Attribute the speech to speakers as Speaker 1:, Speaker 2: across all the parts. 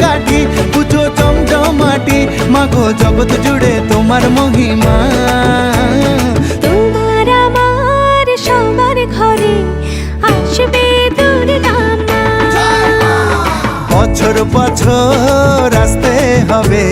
Speaker 1: কাঠি পুজো জমজমাটি মাগো জগৎ জুড়ে তোমার মহিমা।
Speaker 2: তোমার আমার সবার ঘরে আসবে
Speaker 1: বছর বছর আসতে হবে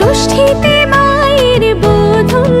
Speaker 1: ষষ্ঠীতে মায়ের
Speaker 2: বোধন